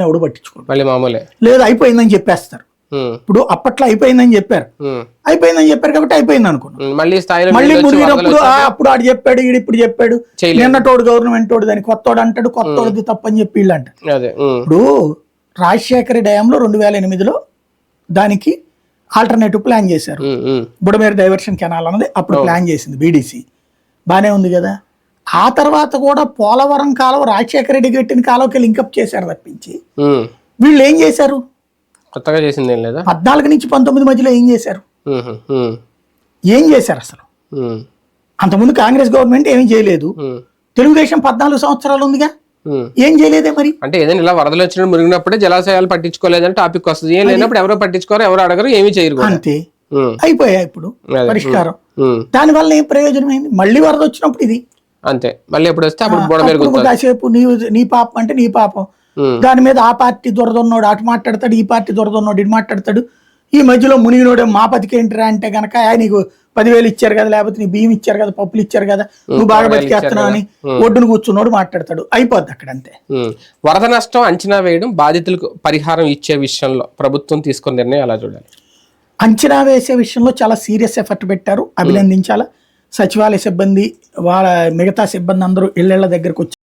ఎవడు పట్టించుకోడు. మళ్ళీ మామూలే. లేదు అయిపోయిందని చెప్పేస్తారు. ఇప్పుడు అప్పట్లో అయిపోయిందని చెప్పారు. అయిపోయిందని చెప్పారు కాబట్టి అయిపోయింది అనుకున్నాం. ఉమ్, మళ్ళీ స్థాయిలో మునిగినప్పుడు అప్పుడు ఆడు చెప్పాడు ఈడు ఇప్పుడు చెప్పాడు. నిన్నటోడు గవర్నమెంట్ వాడు దాని కొత్తోడు అంటాడు కొత్తోడిది తప్పని చెప్పి వీళ్ళు అంటారు. అదే ఉమ్, ఇప్పుడు రాజశేఖర డ్యాంలో రెండు వేల ఎనిమిదిలో దానికి ఆల్టర్నేటివ్ ప్లాన్ చేశారు. బుడమేరు డైవర్షన్ కెనాల్ అన్నది అప్పుడు ప్లాన్ చేసింది బీడీసీ. బానే ఉంది కదా? ఆ తర్వాత కూడా పోలవరం కాలువ రాజశేఖర రెడ్డి కట్టిన కాలువకి లింకప్ చేశారు తప్పించి. వీళ్ళు ఏం చేశారు? కొత్తగా చేసింది ఏం లేదా? పద్నాలుగు నుంచి పంతొమ్మిది మధ్యలో ఏం చేశారు? ఏం చేశారు అసలు? అంతకుముందు కాంగ్రెస్ గవర్నమెంట్ ఏమీ చేయలేదు. తెలుగుదేశం పద్నాలుగు సంవత్సరాలు ఉందిగా. ఏం చేయలేదే మరి? అంటే ఏదైనా ఇలా వరదలు వచ్చినప్పుడు మునిగినప్పుడే జలాశయాలు పట్టించుకోలేదని టాపిక్ వస్తుంది. ఏం లేనప్పుడు ఎవరో పట్టించుకోరు ఎవరు అడగరు ఏమీ చేయరు అంతే. ఉమ్, అయిపోయాయి ఇప్పుడు. పరిష్కారం. దానివల్ల ఏం ప్రయోజనమైంది మళ్ళీ వరద వచ్చినప్పుడు ఇది. అంతే. మళ్ళీ ఎప్పుడు వస్తే అప్పుడు బుడ మెరుగుతుంది కాసేపు నీ నీ పాపం అంటే నీ పాపం. దాని మీద ఆ పార్టీ దురదన్నోడు అటు మాట్లాడతాడు ఈ పార్టీ దురదన్నోడు ఇటు మాట్లాడతాడు. ఈ మధ్యలో మునిగినోడే మా బతికేంటిరా అంటే గనక "ఆ, నీకు పదివేలు ఇచ్చారు కదా లేకపోతే నీ బియ్యం ఇచ్చారు కదా పప్పులు ఇచ్చారు కదా నువ్వు బాగా బతికేస్తున్నావు అని ఒడ్డును కూర్చున్నోడు మాట్లాడతాడు. అయిపోద్ది అక్కడ అంతే. వరద నష్టం అంచనా వేయడం బాధితులకు పరిహారం ఇచ్చే విషయంలో ప్రభుత్వం తీసుకున్న నిర్ణయం అలా చూడాలి? అంచనా వేసే విషయంలో చాలా సీరియస్ ఎఫర్ట్ పెట్టారు. అభినందించాలా? సచివాలయ సిబ్బంది వాళ్ళ మిగతా సిబ్బంది అందరూ ఇళ్ళ దగ్గరకు వచ్చి